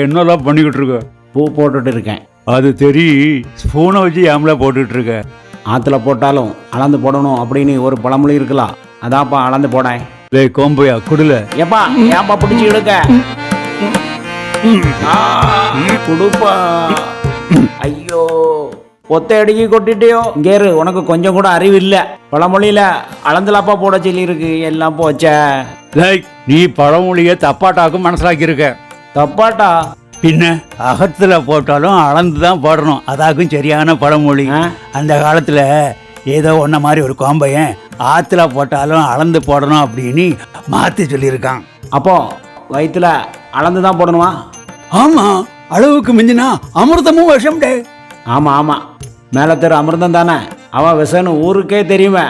என்னெல்லாம் பண்ணிக்கிட்டு இருக்க பூ போட்டுட்டு இருக்கேன் அது தெரி ஸ்பூனை வச்சு ஏம்ல போட்டுட்டு இருக்க ஆற்றுல போட்டாலும் அளந்து போடணும் அப்படின்னு ஒரு பழமொழி இருக்கலாம் அதான்ப்பா அளந்து போடேன். டேய் கோம்பையா குடுல. ஏப்பா ஏப்பா பிடிச்சி ஆ, குடுப்பா. ஐயோ ஒத்த அடிக்கி கொட்டிட்டியோ. கேரு உனக்கு கொஞ்சம் கூட அறிவு இல்ல. பழமொழியில அளந்துலாப்பா போட சொல்லி இருக்கு எல்லாம் போச்ச. டேய் நீ பழமொழியை தப்பாட்டாக்கும் மனசிலாக்கி இருக்க தப்பாட்டா? பின்ன? அகத்துல போட்டாலும் அளந்து தான் போடணும். அதாக்கும் சரியான பழமொழி? அந்த காலத்துல ஏதோ ஒன்ன மாதிரி ஒரு கோம்பையன் ஆத்துல போட்டாலும் அளந்து போடணும் அப்படின்னு மாத்தி சொல்லியிருக்கான். அப்போ வயிற்றுல அளந்து தான் போடணுமா? ஆமா. அளவுக்கு மிஞ்சினா அமிர்தமும் விஷம் டே ஆமா ஆமா. மேல தெரு அமிர்தம் தானே. அவன் விசன்னு ஊருக்கே தெரியுமே.